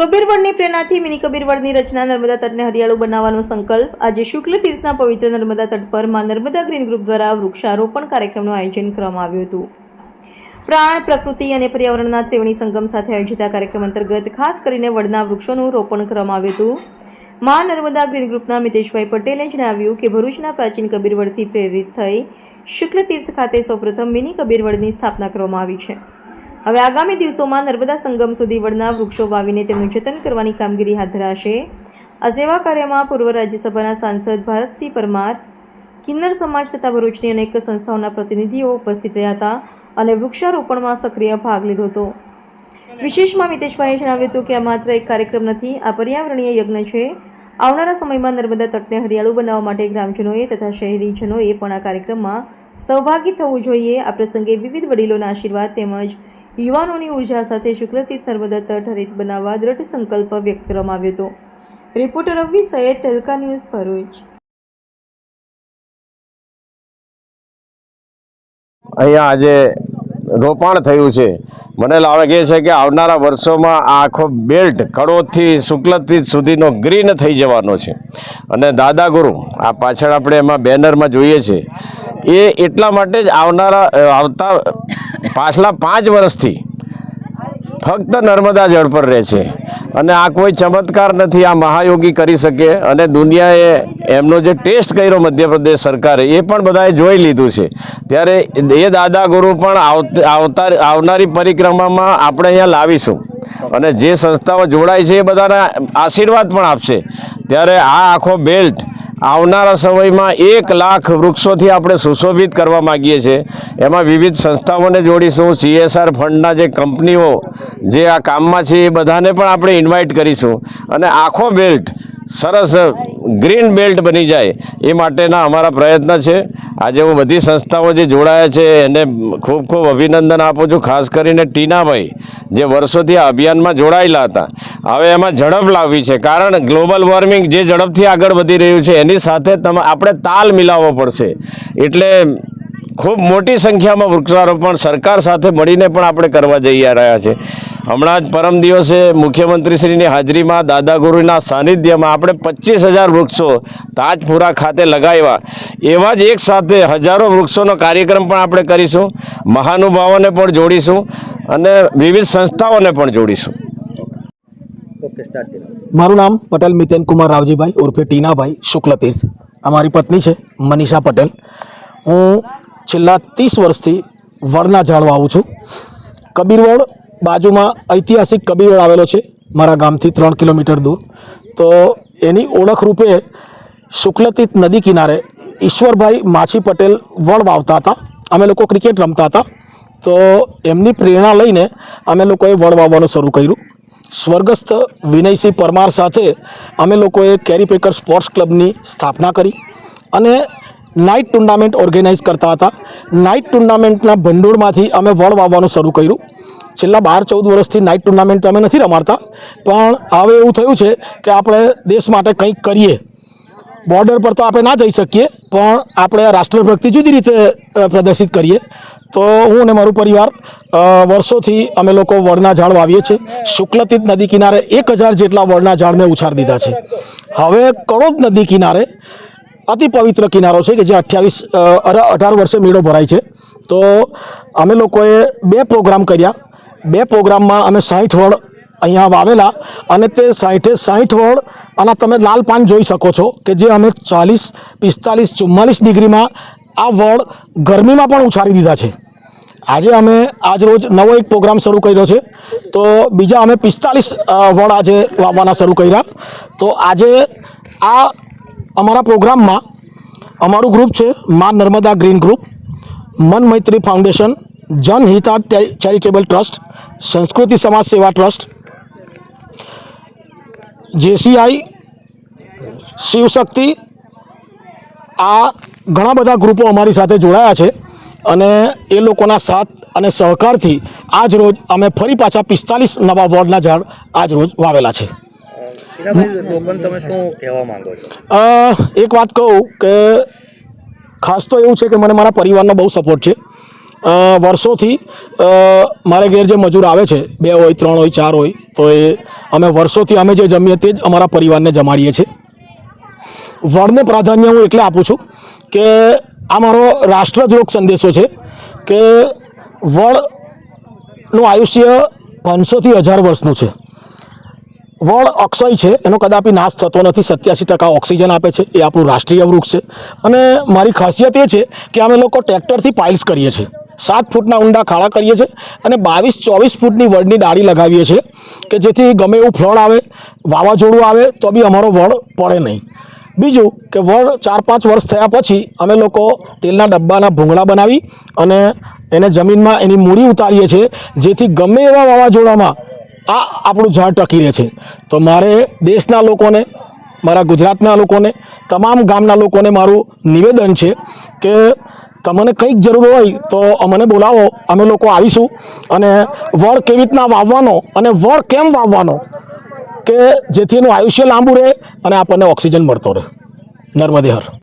કબીરવડની પ્રેરણાથી મિની કબીરવડની રચના નર્મદા તટને હરિયાળું બનાવવાનો સંકલ્પ. આજે શુક્લ તીર્થના પવિત્ર નર્મદા તટ પરમાં નર્મદા ગ્રીન ગ્રુપ દ્વારા વૃક્ષારોપણ કાર્યક્રમનું આયોજન કરવામાં આવ્યું હતું. પ્રાણ, પ્રકૃતિ અને પર્યાવરણના ત્રિવેણી સંગમ સાથે આયોજિત આ કાર્યક્રમ અંતર્ગત ખાસ કરીને વડના વૃક્ષોનું રોપણ કરવામાં આવ્યું હતું. મા નર્મદા ગ્રીન ગ્રુપના મિતેશભાઈ પટેલે જણાવ્યું કે ભરૂચના પ્રાચીન કબીરવડથી પ્રેરિત થઈ શુક્લ તીર્થ ખાતે સૌપ્રથમ મિની કબીરવડની સ્થાપના કરવામાં આવી છે. હવે આગામી દિવસોમાં નર્મદા સંગમ સુધી વડના વૃક્ષો વાવીને તેમનું જતન કરવાની કામગીરી હાથ ધરાશે. આ સેવા કાર્યમાં પૂર્વ રાજ્યસભાના સાંસદ ભારતસિંહ પરમાર, કિન્નર સમાજ તથા ભરૂચની અનેક સંસ્થાઓના પ્રતિનિધિઓ ઉપસ્થિત રહ્યા હતા અને વૃક્ષારોપણમાં સક્રિય ભાગ લીધો હતો. વિશેષમાં મિતેશભાઈએ જણાવ્યું હતું કે આ માત્ર એક કાર્યક્રમ નથી, આ પર્યાવરણીય યજ્ઞ છે. આવનારા સમયમાં નર્મદા તટને હરિયાળું બનાવવા માટે ગ્રામજનોએ તથા શહેરીજનોએ પણ આ કાર્યક્રમમાં સહભાગી થવું જોઈએ. આ પ્રસંગે વિવિધ વડીલોના આશીર્વાદ તેમજ યુવાનોની ઊર્જા સાથે શુક્લતીર્થ નર્મદા તટ હરિત બનાવવા દ્રઢ સંકલ્પ વ્યક્ત કરવામાં આવ્યો હતો. Reporter Ravi Sayed Tehelka news Bharuch. અહીંયા આજે રોપાણ થયું છે. મને લાગે છે કે આવનારા વર્ષોમાં આ આખો બેલ્ટ કડોદથી શુક્લતીર્થ સુધીનો ગ્રીન થઈ જવાનો છે. અને દાદા ગુરુ, આ પાછળ આપણે એમાં બેનરમાં જોઈએ છે. એ એટલા માટે જ આવનારા આવતા પાછલા પાંચ વર્ષથી ફક્ત નર્મદા જળ પર રહે છે. અને આ કોઈ ચમત્કાર નથી, આ મહાયોગી કરી શકે અને દુનિયાએ એમનો જે ટેસ્ટ કર્યો મધ્યપ્રદેશ સરકારે, એ પણ બધાએ જોઈ લીધું છે. ત્યારે એ દાદા ગુરુ પણ આવતા આવનારી પરિક્રમામાં આપણે અહીંયા લાવીશું. અને જે સંસ્થાઓ જોડાય છે એ બધાના આશીર્વાદ પણ આપશે. ત્યારે આ આખો બેલ્ટ આવનારા સમયમાં એક લાખ વૃક્ષોથી આપણે સુશોભિત કરવા માગીએ છીએ. એમાં વિવિધ સંસ્થાઓને જોડીશું. સીએસઆર ફંડના જે કંપનીઓ જે આ કામમાં છે એ બધાને પણ આપણે ઇન્વાઇટ કરીશું. અને આખો બેલ્ટ સરસ ગ્રીન બેલ્ટ બની જાય એ માટેના અમારા પ્રયત્ન છે. આજે હું બધી સંસ્થાઓ જે જોડાયા છે એને ખૂબ ખૂબ અભિનંદન આપું છું. ખાસ કરીને ટીનાભાઈ. જે વર્ષોથી આ અભિયાનમાં જોડાયેલા હતા. હવે એમાં ઝડપ લાવવી છે. કારણ ગ્લોબલ વોર્મિંગ જે ઝડપથી આગળ વધી રહ્યું છે, એની સાથે તમે, આપણે તાલ મિલાવવો પડશે. એટલે ખૂબ મોટી સંખ્યામાં વૃક્ષારોપણ સરકાર સાથે મળીને પણ આપણે કરવા જઈ રહ્યા છે. હમણાં જ પરમ દિવસે મુખ્યમંત્રીશ્રીની હાજરીમાં દાદાગુરુના સાનિધ્યમાં આપણે પચીસ હજાર વૃક્ષો તાજપુરા ખાતે લગાવ્યા. એવા જ એક સાથે હજારો વૃક્ષોનો કાર્યક્રમ પણ આપણે કરીશું. મહાનુભાવોને પણ જોડીશું. અને વિવિધ સંસ્થાઓને પણ જોડીશું. મારું નામ પટેલ મિતેન કુમાર રાવજીભાઈ ઉર્ફે ટીનાભાઈ શુક્લ તીર્થ. અમારી પત્ની છે મનીષા પટેલ. હું છેલ્લા ત્રીસ વર્ષથી વડના ઝાડવા વાવું છું. કબીરવડ બાજુમાં ઐતિહાસિક કબીરવડ આવેલો છે મારા ગામથી ત્રણ કિલોમીટર દૂર. તો એની ઓળખ રૂપે શુક્લતીત નદી કિનારે ઈશ્વરભાઈ માછી પટેલ વડ વાવતા હતા. અમે લોકો ક્રિકેટ રમતા હતા. તો એમની પ્રેરણા લઈને અમે લોકોએ વડ વાવવાનું શરૂ કર્યું. સ્વર્ગસ્થ વિનયસિંહ પરમાર સાથે અમે લોકોએ કેરીપેકર સ્પોર્ટ્સ ક્લબની સ્થાપના કરી અને નાઇટ ટુર્નામેન્ટ ઓર્ગેનાઇઝ કરતા હતા. નાઇટ ટુર્નામેન્ટના ભંડોળમાંથી અમે વડ વાવવાનું શરૂ કર્યું. છેલ્લા બાર ચૌદ વર્ષથી નાઇટ ટુર્નામેન્ટ અમે નથી રમાડતા, પણ હવે એવું થયું છે કે આપણે દેશ માટે કંઈક કરીએ. બોર્ડર પર તો આપણે ના જઈ શકીએ, પણ આપણે રાષ્ટ્રભક્તિ જુદી રીતે પ્રદર્શિત કરીએ. તો હું અને મારું પરિવાર વર્ષોથી અમે લોકો વડના ઝાડ વાવીએ છીએ. શુક્લતીત નદી કિનારે એક હજાર જેટલા વડના ઝાડને ઉછાર દીધા છે. હવે કડોદ નદી કિનારે અતિ પવિત્ર કિનારો છે કે જે અઠ્યાવીસ અઢાર વર્ષે મેળો ભરાય છે. તો અમે લોકોએ બે પ્રોગ્રામ કર્યા. બે પ્રોગ્રામમાં અમે સાઠ વડ અહીંયા વાવેલા અને તે સાઠે સાઠ વડ અને તમે લાલ પાન જોઈ શકો છો કે જે અમે ચાલીસ, પિસ્તાલીસ, ચુમ્માલીસ ડિગ્રીમાં આ વડ ગરમીમાં પણ ઉછારી દીધા છે. આજે અમે આજ રોજ નવો એક પ્રોગ્રામ શરૂ કર્યો છે. તો બીજા અમે પિસ્તાલીસ વડ આજે વાવવાના શરૂ કર્યા. તો આજે આ અમારા પ્રોગ્રામમાં અમારું ગ્રુપ છે મા Narmada green group, Man Maitri foundation Janhita charitable trust, સંસ્કૃતિ સમાજ સેવા ટ્રસ્ટ જેસીઆઈ, શિવશક્તિ, આ ઘણા બધા ગ્રુપો અમારી સાથે જોડાયા છે અને એ લોકોના સાથ અને સહકારથી આજ રોજ અમે ફરી પાછા પિસ્તાલીસ નવા વોર્ડના ઝાડ આજ રોજ વાવેલા છે. એક વાત કહું કે ખાસ તો એવું છે કે મને મારા પરિવારનો બહુ સપોર્ટ છે. વર્ષોથી મારે ઘેર જે મજૂર આવે છે, બે હોય, ત્રણ હોય, ચાર હોય, તો એ અમે વર્ષોથી અમે જે જમીએ તે જ અમારા પરિવારને જમાડીએ છીએ. વડને પ્રાધાન્ય હું એટલે આપું છું કે આ મારો રાષ્ટ્રદ્રોગ સંદેશો છે કે વડનું આયુષ્ય પાંચસોથી હજાર વર્ષનું છે. વડ અક્ષય છે, એનો કદાપી નાશ થતો નથી, સત્યાસી ટકા ઓક્સિજન આપે છે, એ આપણું રાષ્ટ્રીય વૃક્ષ છે. અને મારી ખાસિયત એ છે કે અમે લોકો ટ્રેક્ટરથી પાઇલ્સ કરીએ છીએ. સાત ફૂટના ઊંડા ખાડા કરીએ છીએ અને બાવીસ, ચોવીસ ફૂટની વડની ડાળી લગાવીએ છીએ કે જેથી ગમે એવું ફ્લડ આવે, વાવાઝોડું આવે, તો બી અમારો વડ પડે નહીં. બીજું કે વડ ચાર, પાંચ વર્ષ થયા પછી અમે લોકો તેલના ડબ્બાના ભૂંગળા બનાવી અને એને જમીનમાં એની મૂડી ઉતારીએ છીએ, જેથી ગમે એવા વાવાઝોડામાં આ આપણું ઝાડ ટકી રહે છે. તો મારે દેશના લોકોને, મારા ગુજરાતના લોકોને, તમામ ગામના લોકોને મારું નિવેદન છે કે તમને કંઈક જરૂર હોય તો અમને બોલાવો. અમે લોકો આવીશું. અને વડ કેવી રીતના વાવવાનો અને વડ કેમ વાવવાનો કે જેથી એનું આયુષ્ય લાંબુ રહે અને આપણને ઓક્સિજન મળતો રહે. નર્મદે હર.